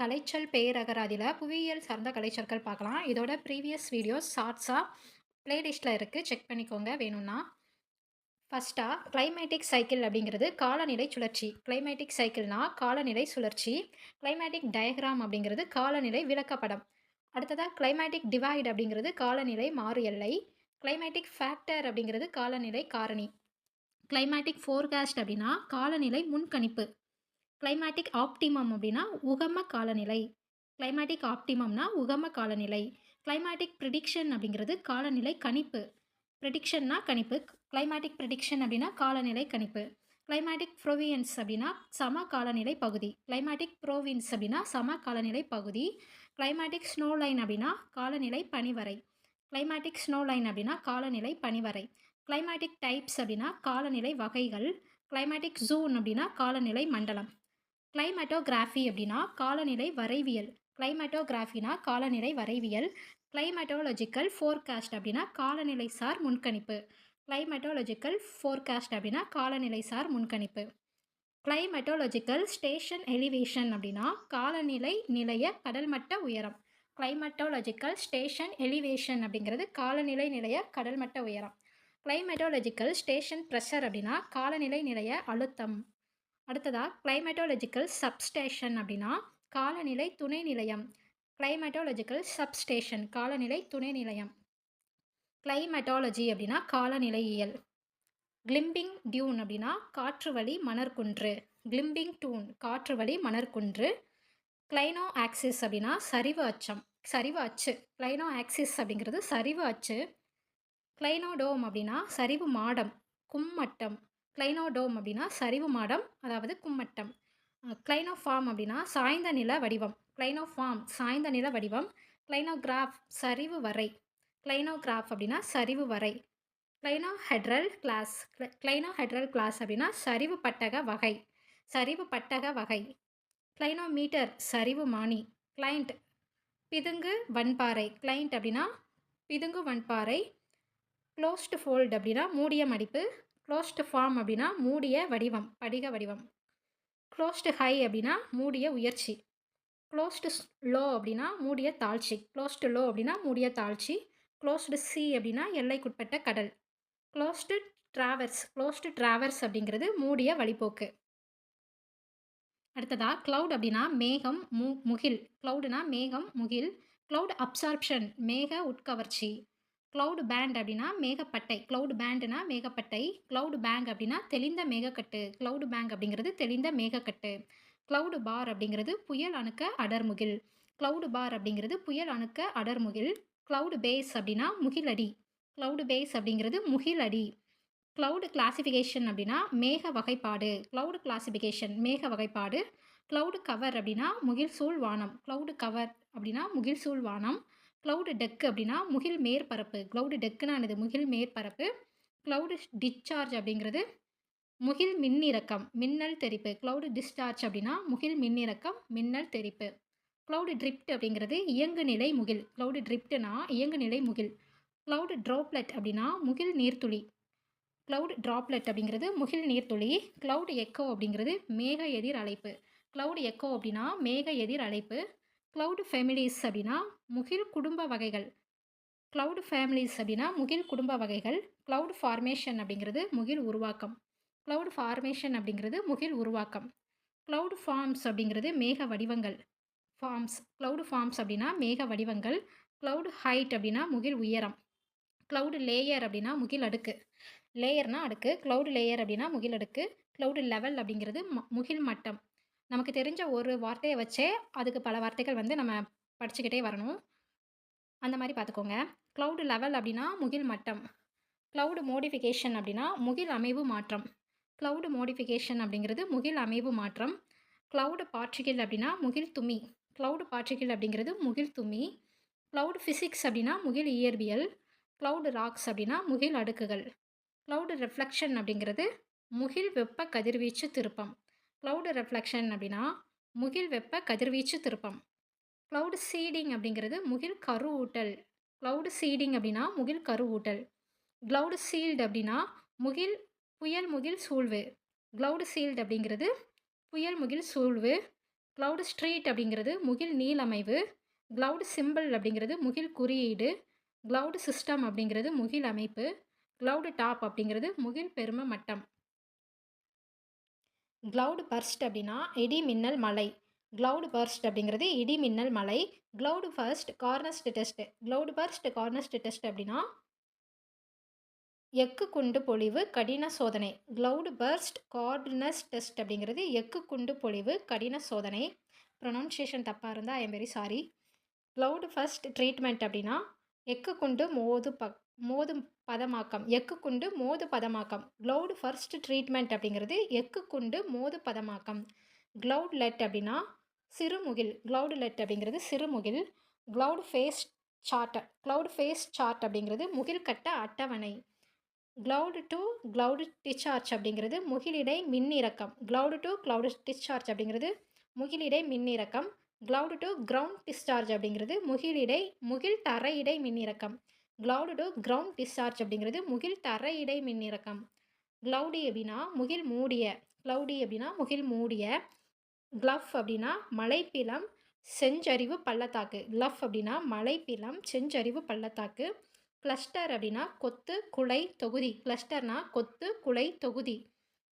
கலைச்சல் பேரகராதியில் புவியியல் சார்ந்த கலைச்சொற்கள் பார்க்கலாம். இதோட ப்ரீவியஸ் வீடியோஸ் ஷார்ட்ஸாக ப்ளேலிஸ்ட்டில் இருக்குது செக் பண்ணிக்கோங்க. வேணும்னா ஃபஸ்ட்டாக கிளைமேட்டிக் சைக்கிள் அப்படிங்கிறது காலநிலை சுழற்சி. கிளைமேட்டிக் சைக்கிள்னா காலநிலை சுழற்சி. கிளைமேட்டிக் டயக்ராம் அப்படிங்கிறது காலநிலை விளக்கப்படம். அடுத்ததாக கிளைமேட்டிக் டிவைட் அப்படிங்கிறது காலநிலை மாறு எல்லை கிளைமேட்டிக் ஃபேக்டர் அப்படிங்கிறது காலநிலை காரணி. கிளைமேட்டிக் ஃபோர்காஸ்ட் அப்படின்னா காலநிலை முன்கணிப்பு. கிளைமேட்டிக் ஆப்டிமம் அப்படின்னா உகம காலநிலை. கிளைமேட்டிக் ஆப்டிமம்னா உகம காலநிலை. கிளைமேட்டிக் ப்ரிடிக்ஷன் அப்படிங்கிறது காலநிலை கணிப்பு. ப்ரிடிக்ஷன்னா கணிப்பு. கிளைமேட்டிக் ப்ரிடிக்ஷன் அப்படின்னா காலநிலை கணிப்பு. கிளைமேட்டிக் ப்ரோவியன்ஸ் அப்படின்னா சம காலநிலை பகுதி. கிளைமேட்டிக் ப்ரோவின்ஸ் அப்படின்னா சம காலநிலை பகுதி. கிளைமேட்டிக் ஸ்னோ லைன் அப்படின்னா காலநிலை பனிவரை. கிளைமேட்டிக் ஸ்னோ லைன் அப்படின்னா காலநிலை பனிவரை. கிளைமேட்டிக் டைப்ஸ் அப்படின்னா காலநிலை வகைகள். கிளைமேட்டிக் ஜூன் அப்படின்னா காலநிலை மண்டலம். கிளைமேட்டோகிராஃபி அப்படின்னா காலநிலை வரைவியல். கிளைமேட்டோகிராஃபினா காலநிலை வரைவியல். கிளைமேட்டோலஜிக்கல் ஃபோர்காஸ்ட் அப்படின்னா காலநிலை சார் முன்கணிப்பு. கிளைமேட்டோலஜிக்கல் ஃபோர்காஸ்ட் அப்படின்னா காலநிலை சார் முன்கணிப்பு. கிளைமேட்டோலஜிக்கல் ஸ்டேஷன் எலிவேஷன் அப்படின்னா காலநிலை நிலைய கடல்மட்ட உயரம். கிளைமேட்டோலஜிக்கல் ஸ்டேஷன் எலிவேஷன் அப்படிங்கிறது காலநிலை நிலைய கடல்மட்ட உயரம். கிளைமேட்டோலஜிக்கல் ஸ்டேஷன் ப்ரெஷர் அப்படின்னா காலநிலை நிலைய அழுத்தம். அடுத்ததாக கிளைமேட்டோலஜிக்கல் சப்ஸ்டேஷன் அப்படின்னா காலநிலை துணை நிலையம். கிளைமேட்டோலஜிக்கல் சப்ஸ்டேஷன் காலநிலை துணை நிலையம். கிளைமேட்டாலஜி அப்படின்னா காலநிலையியல். கிளிம்பிங் டியூன் அப்படின்னா காற்று வழி மணற்குன்று. கிளிம்பிங் டூன் காற்று வழி மணற்குன்று. கிளைனோ ஆக்சிஸ் அப்படின்னா சரிவு அச்சம். சரிவு அச்சு. கிளைனோ ஆக்சிஸ் அப்படிங்கிறது சரிவு அச்சு. கிளைனோடோம் அப்படின்னா சரிவு மாடம் கும்மட்டம். கிளைனோடோம் அப்படின்னா சரிவு மாடம் அதாவது கும்மட்டம். கிளைனோஃபார்ம் அப்படின்னா சாய்ந்த நில வடிவம். கிளைனோஃபார்ம் சாய்ந்த நில வடிவம். கிளைனோகிராஃப் சரிவு வரை. கிளைனோகிராஃப் அப்படின்னா சரிவு வரை. கிளைனோஹெட்ரல் கிளாஸ் கிளைனோஹெட்ரல் கிளாஸ் அப்படின்னா சரிவு பட்டக வகை. சரிவு பட்டக வகை. கிளைனோமீட்டர் சரிவு மானி. கிளைண்ட் பிதுங்கு வன்பாறை. கிளைண்ட் அப்படின்னா பிதுங்கு வன்பாறை. க்ளோஸ்டு ஃபோல்டு அப்படின்னா மூடிய மடிப்பு. க்ளோஸ்டு ஃபார்ம் அப்படின்னா மூடிய வடிவம் படிக வடிவம். க்ளோஸ்டு ஹை அப்படின்னா மூடிய உயர்ச்சி. க்ளோஸ்டு லோ அப்படின்னா மூடிய தாழ்ச்சி. க்ளோஸ்டு லோ அப்படின்னா மூடிய தாழ்ச்சி. க்ளோஸ்டு சி அப்படின்னா எல்லைக்குட்பட்ட கடல். க்ளோஸ்டு ட்ராவர்ஸ் க்ளோஸ்டு ட்ராவர்ஸ் அப்படிங்கிறது மூடிய வழிபோக்கு அடுத்ததாக க்ளவுட் அப்படின்னா மேகம் மு முகில். க்ளவுடுனா மேகம் முகில். க்ளவுட் அப்சார்ப்ஷன் மேக உட்கவர்ச்சி. க்ளவுடு பேண்ட் அப்படின்னா மேகப்பட்டை. க்ளவுடு பேண்டுனா மேகப்பட்டை. க்ளவுடு பேங்க் அப்படின்னா தெளிந்த மேகக்கட்டு. க்ளவுடு பேங்க் அப்படிங்கிறது தெளிந்த மேகக்கட்டு. க்ளவுடு பார் அப்படிங்கிறது புயல் அணுக்க அடர்முகில். க்ளவுடு பார் அப்படிங்கிறது புயல் அணுக்க அடர்முகில். க்ளவுடு பேஸ் அப்படின்னா முகிலடி. க்ளவுடு பேஸ் அப்படிங்கிறது முகிலடி. க்ளவுடு கிளாசிஃபிகேஷன் அப்படின்னா மேக வகைப்பாடு. க்ளவுடு கிளாசிஃபிகேஷன் மேக வகைப்பாடு. க்ளவுடு கவர் அப்படின்னா முகில் சூழ் வானம் க்ளவுடு கவர் அப்படின்னா முகில் சூழ் வானம் க்ளவுடு டெக்கு அப்படின்னா முகில் மேற்பரப்பு. க்ளவுடு டெக்குனானது முகில் மேற்பரப்பு. க்ளவுடு டிஸ்சார்ஜ் அப்படிங்கிறது முகில் மின்னிறக்கம் மின்னல் தெரிப்பு. க்ளவுடு டிஸ்சார்ஜ் அப்படின்னா முகில் மின்னிறக்கம் மின்னல் தெரிப்பு. க்ளவுடு ட்ரிப்ட் அப்படிங்கிறது இயங்கு நிலை முகில். க்ளவுடு ட்ரிப்ட்னா இயங்கு நிலை முகில். க்ளவுடு ட்ராப்லெட் அப்படின்னா முகில் நீர்த்துளி. க்ளவுட் ட்ராப்லெட் அப்படிங்கிறது முகில் நீர்த்துளி. க்ளவுட் எக்கோ அப்படிங்கிறது மேக எதிர் அழைப்பு க்ளவுட் எக்கோ அப்படின்னா மேக எதிர் அழைப்பு க்ளவுட் ஃபேமிலிஸ் அப்படின்னா முகில் குடும்ப வகைகள். க்ளவுடு ஃபேமிலிஸ் அப்படின்னா முகில் குடும்ப வகைகள். க்ளவுட் ஃபார்மேஷன் அப்படிங்கிறது முகில் உருவாக்கம். க்ளவுட் ஃபார்மேஷன் அப்படிங்கிறது முகில் உருவாக்கம். க்ளவுட் ஃபார்ம்ஸ் அப்படிங்கிறது மேக வடிவங்கள். ஃபார்ம்ஸ் க்ளவுடு ஃபார்ம்ஸ் அப்படின்னா மேக வடிவங்கள். க்ளவுட் ஹைட் அப்படின்னா முகில் உயரம். க்ளவுடு லேயர் அப்படின்னா முகில் அடுக்கு. லேயர்னா அடுக்கு. க்ளவுடு லேயர் அப்படின்னா முகில் அடுக்கு. க்ளவுடு லெவல் அப்படிங்கிறது முகில் மட்டம். நமக்கு தெரிஞ்ச ஒரு வார்த்தையை வச்சே அதுக்கு பல வார்த்தைகள் வந்து நம்ம படிச்சுக்கிட்டே வரணும். அந்த மாதிரி பார்த்துக்கோங்க. க்ளவுடு லெவல் அப்படின்னா முகில் மட்டம். க்ளவுடு மோடிஃபிகேஷன் அப்படின்னா முகில் அமைவு மாற்றம். க்ளவுடு மோடிஃபிகேஷன் அப்படிங்கிறது முகில் அமைவு மாற்றம். க்ளவுடு பார்ட்டிகிள் அப்படின்னா முகில் துமி க்ளவுடு பார்ட்டிகிள் அப்படிங்கிறது முகில் துமி க்ளவுட் ஃபிசிக்ஸ் அப்படின்னா முகில் இயற்பியல். க்ளவுடு ராக்ஸ் அப்படின்னா முகில் அடுக்குகள். க்ளவுடு ரெஃப்ளெக்ஷன் அப்படிங்கிறது முகில் வெப்ப கதிர்வீச்சு திருப்பம். க்ளவுடு ரெஃப்ளெக்ஷன் அப்படின்னா முகில் வெப்ப கதிர்வீச்சு திருப்பம். க்ளவுடு சீடிங் அப்படிங்கிறது முகில் கரு ஊட்டல். க்ளவுடு சீடிங் அப்படின்னா முகில் கரு ஊட்டல். க்ளவுடு சீல்டு அப்படின்னா முகில் புயல் முகில் சூழ்வு. க்ளவுடு சீல்டு அப்படிங்கிறது புயல் முகில் சூழ்வு. க்ளவுடு ஸ்ட்ரீட் அப்படிங்கிறது முகில் நீளமைவு. க்ளவுடு சிம்பிள் அப்படிங்கிறது முகில் குறியீடு. க்ளவுடு சிஸ்டம் அப்படிங்கிறது முகில் அமைப்பு. க்ளவுடு டாப் அப்படிங்கிறது முகில் பெரும மட்டம். க்ளவுடு பர்ஸ்ட் அப்படின்னா இடி மின்னல் மலை. க்ளவுடு பர்ஸ்ட் அப்படிங்கிறது இடி மின்னல் மலை. Cloud first carnest test cloud first carnest test அப்படின்னா எக்கு குண்டு பொழிவு கடின சோதனை. க்ளவுடு பர்ஸ்ட் கார்டினஸ் டெஸ்ட் அப்படிங்கிறது எக்கு குண்டு பொழிவு கடின சோதனை. ப்ரொனவுன்சியேஷன் தப்பாக இருந்தால் I am very sorry cloud first treatment அப்படின்னா எக்கு குண்டு மோது பக் மோது பதமாக்கம் எக்கு குண்டு மோது பதமாக்கம். க்ளவுட் ஃபர்ஸ்ட் ட்ரீட்மெண்ட் அப்படிங்கிறது எக்கு குண்டு மோது பதமாக்கம். க்ளவுட் லெட் அப்படின்னா சிறுமுகில் க்ளவுட் லெட் அப்படிங்கிறது சிறுமுகில். Cloud face chart cloud face chart அப்படிங்கிறது முகில் கட்ட அட்டவணை. க்ளவுடு டு க்ளவுடு டிச்சார்ஜ் அப்படிங்கிறது முகிலிடை மின்னிறக்கம் க்ளவுடு டு க்ளவுடு டிஸ்சார்ஜ் அப்படிங்கிறது முகிலிடை மின்னிறக்கம் க்ளவுடு டு கிரவுண்ட் டிஸ்சார்ஜ் அப்படிங்கிறது முகிலிடை முகில் தரையிடை மின்னிறக்கம் க்ளவுடு டு கிரவுண்ட் டிஸ்சார்ஜ் அப்படிங்கிறது முகில் தரையிடை மின்னிறக்கம். க்ளவுடி அப்படின்னா முகில் மூடிய. க்ளவுடி அப்படின்னா முகில் மூடிய. க்ளஃப் அப்படின்னா மலைப்பிலம் செஞ்சரிவு பள்ளத்தாக்கு. க்ளஃப் அப்படின்னா மலைப்பிலம் செஞ்சரிவு பள்ளத்தாக்கு. கிளஸ்டர் அப்படின்னா கொத்து குலை தொகுதி. கிளஸ்டர்னா கொத்து குலை தொகுதி.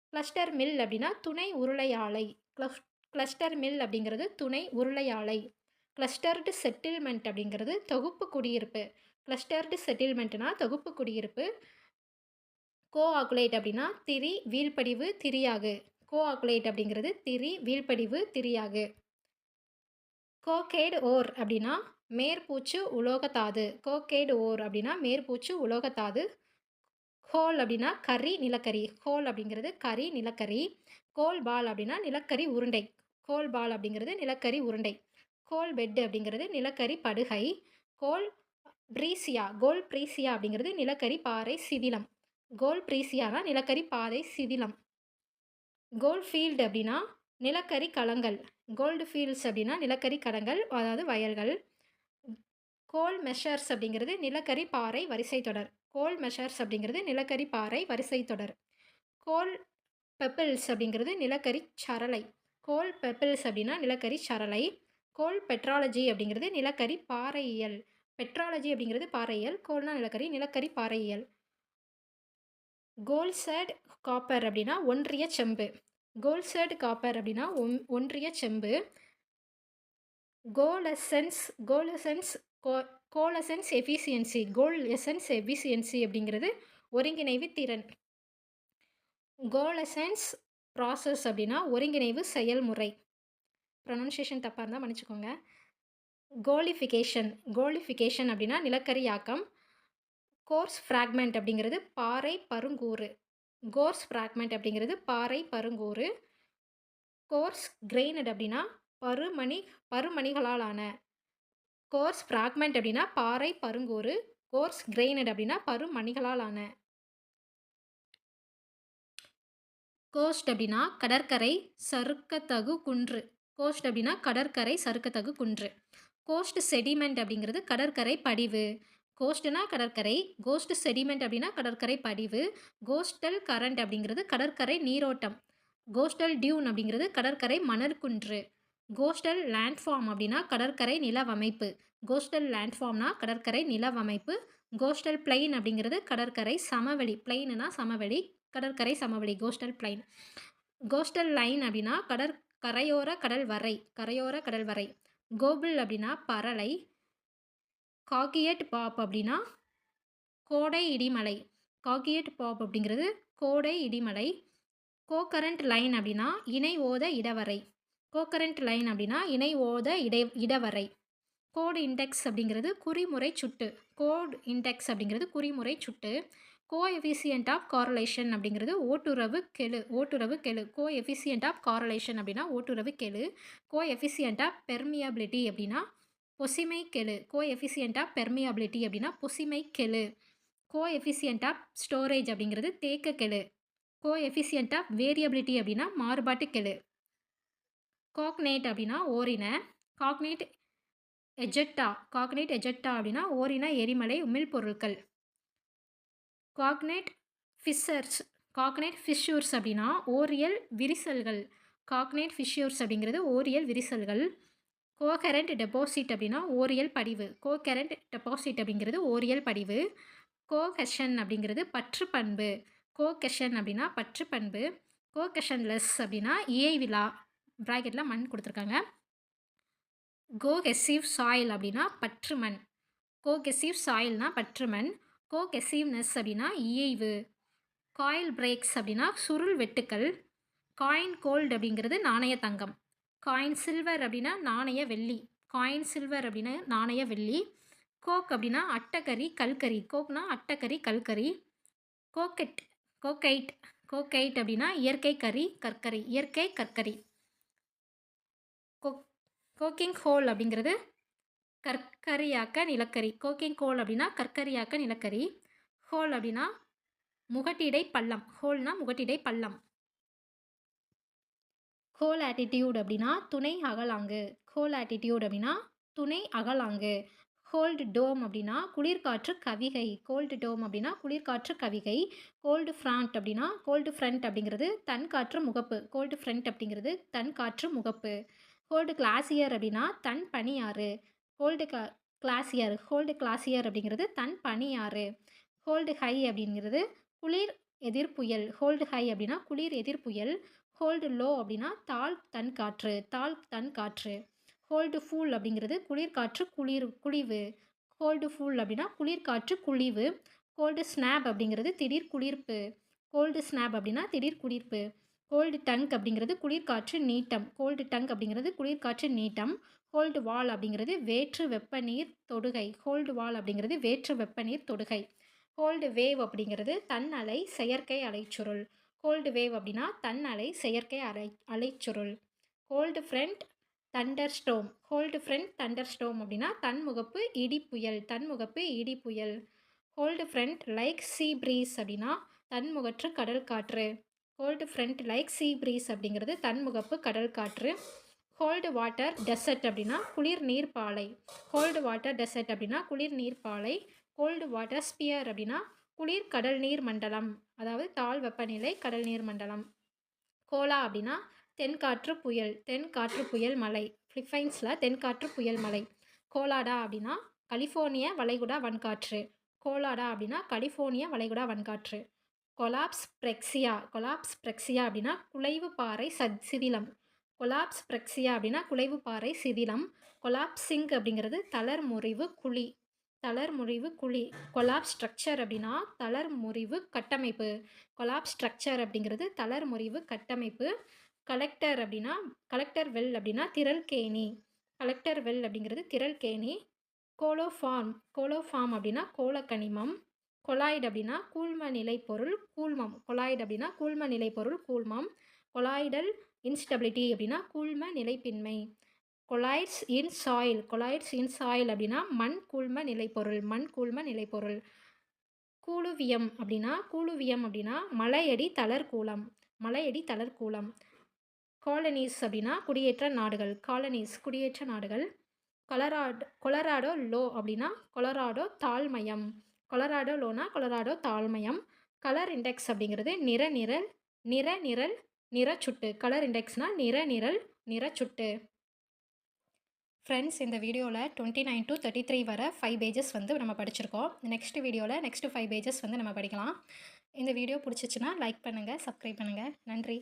கிளஸ்டர் மில் அப்படின்னா துணை உருளை ஆலை. கிளஸ்டர் மில் அப்படிங்கிறது துணை உருளை ஆலை. கிளஸ்டர்டு செட்டில்மெண்ட் அப்படிங்கிறது தொகுப்பு குடியிருப்பு. கிளஸ்டர்டு செட்டில்மெண்ட்னா தொகுப்பு குடியிருப்பு. கோஆகுலேட் அப்படின்னா திரி வீழ்படிவு திரியாகு. கோஆகுலேட் அப்படிங்கிறது திரி வீழ்படிவு திரியாகு. கோகேடு ஓர் அப்படின்னா மேற்பூச்சு உலோகத்தாது. கோகேடு ஓர் அப்படின்னா மேற்பூச்சு உலோகத்தாது. ஹோல் அப்படின்னா கறி நிலக்கரி. ஹோல் அப்படிங்கிறது கறி நிலக்கரி. கோல் பால் அப்படின்னா நிலக்கரி உருண்டை. கோல் பால் அப்படிங்கிறது நிலக்கரி உருண்டை. கோல் பெட் அப்படிங்கிறது நிலக்கரி படுகை. கோல் பிரீசியா கோல் ப்ரீசியா அப்படிங்கிறது நிலக்கரி பாறை சிதிலம். கோல் ப்ரீசியானா நிலக்கரி பாறை சிதிலம். கோல் ஃபீல்டு அப்படின்னா நிலக்கரி களங்கள் கோல்டு ஃபீல்ட்ஸ் அப்படின்னா நிலக்கரி களங்கள் அதாவது வயல்கள். கோல் மெஷர்ஸ் அப்படிங்கிறது நிலக்கரி பாறை வரிசை தொடர். கோல் மெஷர்ஸ் அப்படிங்கிறது நிலக்கரி பாறை வரிசை தொடர். கோல் பெப்பிள்ஸ் அப்படிங்கிறது நிலக்கரி சரளை. கோல் பெப்பிள்ஸ் அப்படின்னா நிலக்கரி சரளை. கோல் பெட்ராலஜி அப்படிங்கிறது நிலக்கரி பாறையியல். பெட்ராலஜி அப்படிங்கிறது பாறையியல் கோல்னா நிலக்கரி நிலக்கரி பாறையியல். கோல்சட் காப்பர் அப்படின்னா ஒன்றிய செம்பு. கோல்சட் காப்பர் அப்படின்னா ஒன் ஒன்றிய செம்பு. Coalescence coalescence co coalescence efficiency coalescence efficiency அப்படிங்கிறது ஒருங்கிணைவு திறன். கோலசன்ஸ் ப்ராசஸ் அப்படின்னா ஒருங்கிணைவு செயல்முறை. ப்ரொனன்சியேஷன் தப்பாக இருந்தால் மன்னிச்சுக்கோங்க. கோலிஃபிகேஷன் கோலிஃபிகேஷன் அப்படின்னா நிலக்கரியாக்கம் கோர்ஸ் ஃப்ராக்மெண்ட் அப்படிங்கிறது பாறை பருங்கூறு. கோர்ஸ் ஃப்ராக்மெண்ட் அப்படிங்கிறது பாறை பருங்கூறு. கோர்ஸ் கிரெயினட் அப்படின்னா பருமணி பருமணிகளால் ஆன கோர்ஸ் ஃப்ராக்மெண்ட் அப்படின்னா பாறை பருங்கூறு. கோர்ஸ் கிரெயினட் அப்படின்னா பருமணிகளால் ஆன கோஸ்ட் அப்படின்னா கடற்கரை சறுக்கத்தகு குன்று. கோஸ்ட் அப்படின்னா கடற்கரை சறுக்கத்தகு குன்று. கோஸ்ட் செடிமெண்ட் அப்படிங்கிறது கடற்கரை படிவு. கோஸ்ட்னா கடற்கரை கோஸ்ட் செடிமெண்ட் அப்படின்னா கடற்கரை படிவு. கோஸ்டல் கரண்ட் அப்படிங்கிறது கடற்கரை நீரோட்டம். கோஸ்டல் டியூன் அப்படிங்கிறது கடற்கரை மணற்குன்று. கோஸ்டல் லேண்ட்ஃபார்ம் அப்படின்னா கடற்கரை நிலவமைப்பு. கோஸ்டல் லேண்ட்ஃபார்ம்னா கடற்கரை நிலவமைப்பு. கோஸ்டல் பிளைன் அப்படிங்கிறது கடற்கரை சமவெளி. பிளைனுனா சமவெளி கடற்கரை சமவெளி கோஸ்டல் பிளைன் கோஸ்டல் லைன் அப்படின்னா கடற் கரையோர கடல் வரை கரையோர கடல் வரை. கோபிள் அப்படின்னா பறலை காக்கியட் பாப் அப்படின்னா கோடை இடிமலை. காக்கியட் பாப் அப்படிங்கிறது கோடை இடிமலை. கோகரண்ட் லைன் அப்படின்னா இணை ஓத இடவரை. கோகரண்ட் லைன் அப்படின்னா இணை ஓத இடை இடவரை. கோடு இண்டெக்ஸ் அப்படிங்கிறது குறிமுறை சுட்டு. கோட் இண்டெக்ஸ் அப்படிங்கிறது குறிமுறை சுட்டு. கோ எஃபிசியன்ட் ஆஃப் காரலேஷன் அப்படிங்கிறது ஓட்டுறவு கெழு ஓட்டுறவு கெழு. கோ எஃபிசியன்ட் ஆஃப் காரலேஷன் அப்படின்னா ஓட்டுறவு கெழு. கோ எஃபிசியன்ட் ஆஃப் பெர்மியபிலிட்டி அப்படின்னா பொசிமை கெழு. கோ எஃபிசியன்ட் ஆஃப் பெர்மியபிலிட்டி அப்படின்னா பொசிமை கெழு. கோ எஃபிசியன்ட் ஆஃப் ஸ்டோரேஜ் அப்படிங்கிறது தேக்க கெழு. கோ எஃபிசியன்ட் ஆஃப் வேரியபிலிட்டி அப்படின்னா மாறுபாட்டு கெழு. காக்னேட் அப்படின்னா ஓரின. காக்னேட் எஜெக்டா காக்னேட் எஜெக்டா அப்படின்னா ஓரின எரிமலை உமிழ் பொருட்கள் காக்னேட் ஃபிஷர்ஸ் காக்னேட் ஃபிஷ்யூர்ஸ் அப்படின்னா ஓரியல் விரிசல்கள். காக்னேட் ஃபிஷ்யூர்ஸ் அப்படிங்கிறது ஓரியல் விரிசல்கள். கோகரண்ட் டெபாசிட் அப்படின்னா ஓரியல் படிவு. கோகரண்ட் டெபாசிட் அப்படிங்கிறது ஓரியல் படிவு. கோகஷன் அப்படிங்கிறது பற்று பண்பு கோகஷன் அப்படின்னா பற்று பண்பு கோகஷன்லெஸ் அப்படின்னா இயைவிழா ப்ராக்கெட்டில் மண் கொடுத்துருக்காங்க. கோகெசிவ் சாயில் அப்படின்னா பற்று மண் கோகெசிவ் சாயில்னா பற்று மண் கோகெசிவ்னஸ் அப்படின்னா இயைவு காயில் பிரேக்ஸ் அப்படின்னா சுருள் வெட்டுக்கள் காயின் கோல்டு அப்படிங்கிறது நாணய தங்கம் காயின் சில்வர் அப்படின்னா நாணய வெள்ளி காயின் சில்வர் அப்படின்னா நாணய வெள்ளி கோக் அப்படின்னா அட்டக்கறி கல்கரி கோக்னா அட்டக்கறி கல்கரி கோக்கெட் கோக்கைட் கோக்கைட் அப்படின்னா இயற்கை கறி கற்கரி இயற்கை கற்கரி கோக் கோக்கிங் ஹோல் அப்படிங்கிறது கற்கரியாக்க நிலக்கரி. கோக்கிங் ஹோல் அப்படின்னா கற்கரியாக்க நிலக்கரி. ஹோல் அப்படின்னா முகட்டிடை பள்ளம். ஹோல்னா முகட்டிடை பள்ளம். கோல் ஆட்டிடியூட் அப்படின்னா துணை அகலாங்கு. கோல் ஆட்டிடியூட் அப்படின்னா துணை அகலாங்கு. கோல்டு டோம் அப்படின்னா குளிர்காற்று கவிகை. கோல்டு டோம் அப்படின்னா குளிர்காற்று கவிகை. கோல்டு ஃப்ராண்ட் அப்படின்னா கோல்டு ஃப்ரண்ட் அப்படிங்கிறது தன் காற்று முகப்பு. கோல்டு ஃப்ரண்ட் அப்படிங்கிறது தன் காற்று முகப்பு. கோல்டு கிளாசியர் அப்படின்னா தன் பனியாறு கோல்டு க கிளாசியர் ஹோல்டு கிளாசியர் அப்படிங்கிறது தன் பனியாறு கோல்டு ஹை அப்படிங்கிறது குளிர் எதிர்ப்புயல் ஹோல்டு ஹை அப்படின்னா குளிர் எதிர்ப்புயல் ஹோல்டு லோ அப்படின்னா தாழ் தன் காற்று தாழ் தன் காற்று. ஹோல்டு ஃபூல் அப்படிங்கிறது குளிர்காற்று குளிர் குழிவு ஹோல்டு ஃபூல் அப்படின்னா குளிர்காற்று குழிவு கோல்டு ஸ்னாப் அப்படிங்கிறது திடீர் குளிர்ப்பு. கோல்டு ஸ்னாப் அப்படின்னா திடீர் குளிர்ப்பு. கோல்டு டங்க் அப்படிங்கிறது குளிர்காற்று நீட்டம். கோல்டு டங்க் அப்படிங்கிறது குளிர்காற்று நீட்டம். ஹோல்டு வால் அப்படிங்கிறது வேற்று வெப்பநீர் தொடுகை. ஹோல்டு வால் அப்படிங்கிறது வேற்று வெப்பநீர் தொடுகை. ஹோல்டு வேவ் அப்படிங்கிறது தன் அலை செயற்கை அலைச்சுருள். கோல்டு வேவ் அப்படின்னா தன் அலை செயற்கை அலை அலைச்சுருள். Cold front thunderstorm cold front thunderstorm அப்படின்னா தன்முகப்பு இடி புயல் தன்முகப்பு இடி புயல் cold front like sea breeze அப்படின்னா தன்முகற்று கடல் காற்று. Cold front like sea breeze அப்படிங்கிறது தன்முகப்பு கடல் காற்று. கோல்டு வாட்டர் டெசர்ட் அப்படின்னா குளிர் நீர் பாலை. கோல்டு வாட்டர் டெசர்ட் அப்படின்னா குளிர் நீர் பாலை. கோல்டு வாட்டர் ஸ்பியர் அப்படின்னா குளிர் கடல் நீர் மண்டலம். அதாவது தாழ் வெப்பநிலை கடல் நீர் மண்டலம். கோலா அப்படின்னா தென்காற்று புயல் தென்காற்று புயல் மலை. ஃபிலிப்பைன்ஸில் தென்காற்று புயல் மலை. கோலாடா அப்படின்னா கலிஃபோர்னியா வளைகுடா வன்காற்று. கோலாடா அப்படின்னா கலிஃபோர்னியா வளைகுடா வன்காற்று. கொலாப்ஸ் பிரெக்சியா கொலாப்ஸ் பிரெக்சியா அப்படின்னா குலைவு பாறை சத் சிதிலம். கொலாப்ஸ் பிரக்சியா அப்படின்னா குலைவு பாறை சிதிலம். கொலாப்சிங் அப்படிங்கிறது தளர் முறிவு குழி. தளர் முறிவு குழி. கொலாப் ஸ்ட்ரக்சர் அப்படின்னா தளர் முறிவு கட்டமைப்பு. கொலாப் ஸ்ட்ரக்சர் அப்படிங்கிறது தளர் முறிவு கட்டமைப்பு. கலெக்டர் அப்படின்னா கலெக்டர் வெல் அப்படின்னா திரள் கேணி. கலெக்டர் வெல் அப்படிங்கிறது திரள் கேணி. கோலோஃபார்ம் கோலோஃபார்ம் அப்படின்னா கோலக்கனிமம். கொலாய்டு அப்படின்னா கூழ்ம நிலை பொருள் கூழ்மம். கொலாய்டு அப்படின்னா கூழ்ம நிலை பொருள் கூழ்மம். கொலாய்டல் இன்ஸ்டபிலிட்டி அப்படின்னா கூழ்ம நிலைப்பின்மை. Colloids in soil colloids in soil அப்படின்னா மண் கூழ்ம நிலைப்பொருள் மண் கூழ்ம நிலைப்பொருள். கூழுவியம் அப்படின்னா கூழுவியம் அப்படின்னா மலையடி தளர்கூலம் மலையடி தளர்கூலம். காலனிஸ் அப்படின்னா குடியேற்ற நாடுகள் காலனிஸ் குடியேற்ற நாடுகள். கொலராடோ கொலராடோ லோ அப்படின்னா கொலராடோ தாழ்மயம். கொலராடோ லோனா கொலராடோ தாழ்மயம். கலர் இண்டெக்ஸ் அப்படிங்கிறது நிற நிரல் நிற நிரல் நிறச்சுட்டு கலர் இண்டெக்ஸ்னால் நிற நிரல் நிறச்சுட்டு. ஃப்ரெண்ட்ஸ் இந்த வீடியோவில் twenty nine to thirty three வர ஃபைவ் பேஜஸ் வந்து நம்ம படிச்சிருக்கோம். நெக்ஸ்ட் வீடியோவில் நெக்ஸ்ட்டு ஃபைவ் பேஜஸ் வந்து நம்ம படிக்கலாம். இந்த வீடியோ பிடிச்சிச்சின்னா லைக் பண்ணுங்கள் சப்ஸ்கிரைப் பண்ணுங்கள் நன்றி.